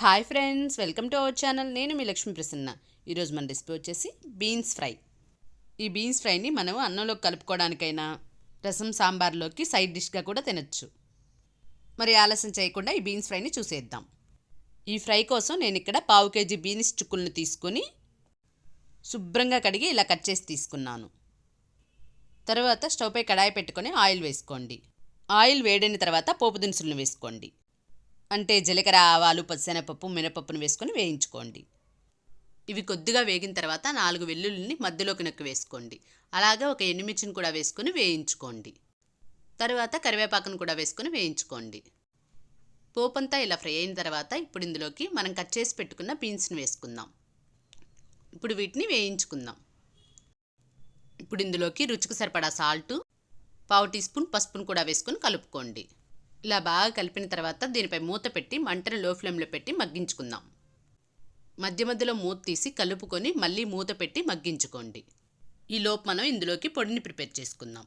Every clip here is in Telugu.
Hi friends welcome to our channel. నేను మీ లక్ష్మీ ప్రసన్న. ఈరోజు మన రెసిపీ వచ్చేసి బీన్స్ ఫ్రై. ఈ బీన్స్ ఫ్రైని మనం అన్నంలో కలుపుకోవడానికైనా రసం సాంబార్లోకి సైడ్ డిష్గా కూడా తినచ్చు. మరి ఆలస్యం చేయకుండా ఈ బీన్స్ ఫ్రైని చూసేద్దాం. ఈ ఫ్రై కోసం నేను ఇక్కడ పావు కేజీ బీన్స్ చుక్కులను తీసుకొని శుభ్రంగా కడిగి ఇలా కట్ చేసి తీసుకున్నాను. తర్వాత స్టవ్పై కడాయి పెట్టుకొని ఆయిల్ వేసుకోండి. ఆయిల్ వేడైన తర్వాత పోపు దినుసులను వేసుకోండి. అంటే జీలకర్ర ఆవాలు పచ్చనపప్పు మినపప్పును వేసుకొని వేయించుకోండి. ఇవి కొద్దిగా వేగిన తర్వాత నాలుగు వెల్లుల్లిని మధ్యలోకి నొక్కి వేసుకోండి. అలాగే ఒక ఎండుమిర్చిని కూడా వేసుకొని వేయించుకోండి. తర్వాత కరివేపాకును కూడా వేసుకొని వేయించుకోండి. పోపంతా ఇలా ఫ్రై అయిన తర్వాత ఇప్పుడు ఇందులోకి మనం కట్ చేసి పెట్టుకున్న బీన్స్ని వేసుకుందాం. ఇప్పుడు వీటిని వేయించుకుందాం. ఇప్పుడు ఇందులోకి రుచికి సరిపడా సాల్టు పావు టీ స్పూన్ పసుపును కూడా వేసుకొని కలుపుకోండి. ఇలా బాగా కలిపిన తర్వాత దీనిపై మూత పెట్టి మంటను లో ఫ్లేమ్లో పెట్టి మగ్గించుకుందాం. మధ్య మధ్యలో మూత తీసి కలుపుకొని మళ్ళీ మూత పెట్టి మగ్గించుకోండి. ఈ లోపు మనం ఇందులోకి పొడిని ప్రిపేర్ చేసుకుందాం.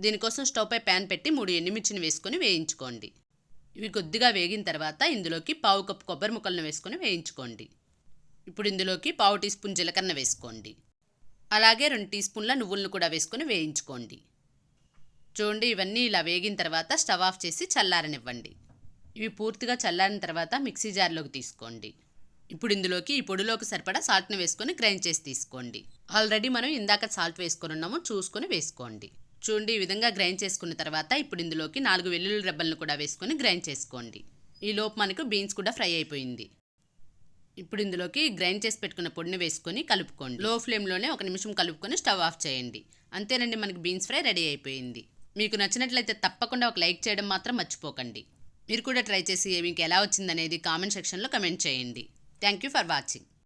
దీనికోసం స్టవ్పై ప్యాన్ పెట్టి మూడు ఎండుమిర్చిని వేసుకొని వేయించుకోండి. ఇవి కొద్దిగా వేగిన తర్వాత ఇందులోకి పావు కప్పు కొబ్బరి ముక్కలను వేసుకొని వేయించుకోండి. ఇప్పుడు ఇందులోకి పావు టీ స్పూన్ జీలకర్ర వేసుకోండి. అలాగే రెండు టీ స్పూన్ల నువ్వులను కూడా వేసుకొని వేయించుకోండి. చూడండి ఇవన్నీ ఇలా వేగిన తర్వాత స్టవ్ ఆఫ్ చేసి చల్లారనివ్వండి. ఇవి పూర్తిగా చల్లారిన తర్వాత మిక్సీ జార్లోకి తీసుకోండి. ఇప్పుడు ఇందులోకి ఈ పొడిలోకి సరిపడా సాల్ట్ని వేసుకొని గ్రైండ్ చేసి తీసుకోండి. ఆల్రెడీ మనం ఇందాక సాల్ట్ వేసుకొని ఉన్నాము చూసుకొని వేసుకోండి. చూడండి ఈ విధంగా గ్రైండ్ చేసుకున్న తర్వాత ఇప్పుడు ఇందులోకి నాలుగు వెల్లుల్లి రెబ్బలను కూడా వేసుకొని గ్రైండ్ చేసుకోండి. ఈ లోపు మనకు బీన్స్ కూడా ఫ్రై అయిపోయింది. ఇప్పుడు ఇందులోకి గ్రైండ్ చేసి పెట్టుకున్న పొడిని వేసుకొని కలుపుకోండి. లో ఫ్లేమ్లోనే ఒక నిమిషం కలుపుకొని స్టవ్ ఆఫ్ చేయండి. అంతేనండి మనకి బీన్స్ ఫ్రై రెడీ అయిపోయింది. మీకు నచ్చినట్లయితే తప్పకుండా ఒక లైక్ చేయడం మాత్రం మర్చిపోకండి. మీరు కూడా ట్రై చేసి మీకు ఎలా వచ్చిందనేది కామెంట్ సెక్షన్లో కమెంట్ చేయండి. Thank you for watching.